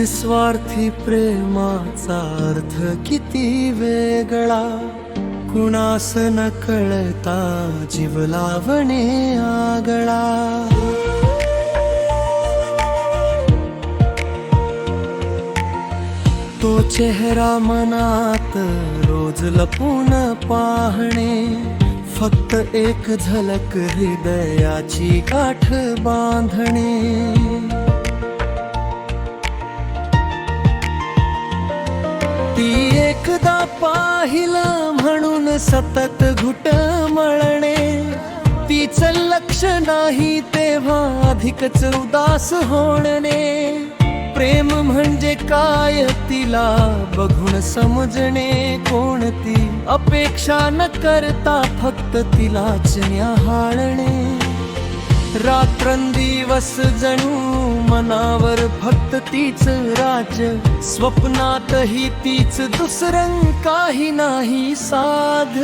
निस्वार्थी प्रेमाचा अर्थ किती वेगळा. कुणास न कळता जीव लावणे आगळा. तो चेहरा मनात रोज लपून पाहणे. फक्त एक झलक हृदयाची गाठ बांधणे. पाहिलं म्हणून सतत घुट मळणे. तीच लक्ष नाही तेव्हा अधिकच उदास होणे प्रेम म्हणजे काय तिला बघून समजणे. कोणती अपेक्षा न करता फक्त तिलाच न्याहाळणे रात्रंदिवस जणू मनावर फक्त तीच राज. स्वप्नातही तीच दुसरं काही नाही साध.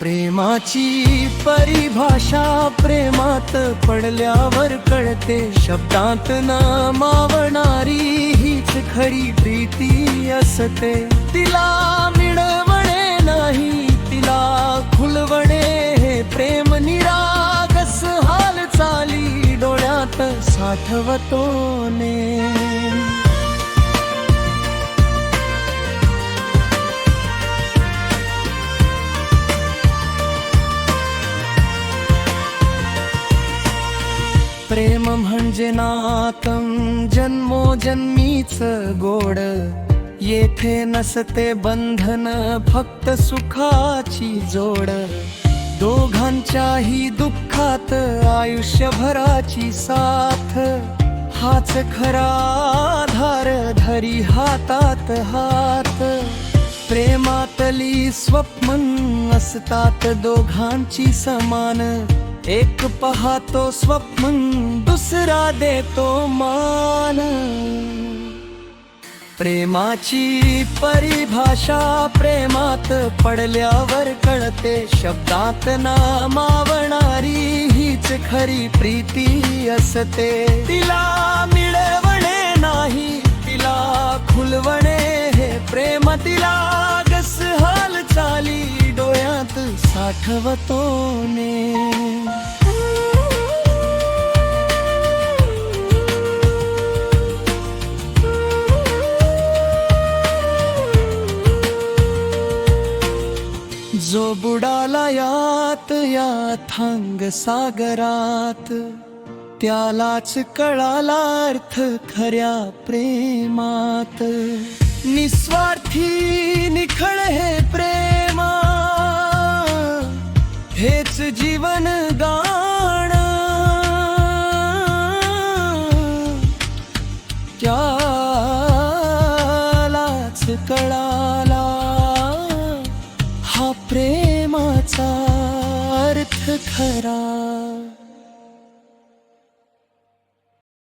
प्रेमाची परिभाषा प्रेमात पडल्यावर कळते. शब्दात नामावणारी मावणारी हीच खरी प्रीती असते. तिला मिळवणे नाही आठवतो ने प्रेम म्हणजे नातम जन्मोजन्मीच गोड. येथे नसते बंधन फक्त सुखाची जोड. दोघांच्याही दुःखात आयुष्यभराची साथ. हाच खरा आधार धरी हातात हात. प्रेमातली स्वप्न असतात दोघांची समान. एक पाहतो स्वप्न दुसरा देतो मान. प्रेमाची परिभाषा प्रेमात पडल्यावर कळते शब्दात ना मावणारी हीच खरी प्रीती असते. तिला मिळवणे नाही तिला खुलवणे हे प्रेम तिला गस हाल चाली डोळ्यात साठवतो बुडाला यात या थांग सागरात. त्यालाच कळाला अर्थ खऱ्या प्रेमात. निस्वार्थी निखळ हे प्रेमा. हेच जीवन गाण. त्यालाच कळा प्रेमाचा अर्थ खरा.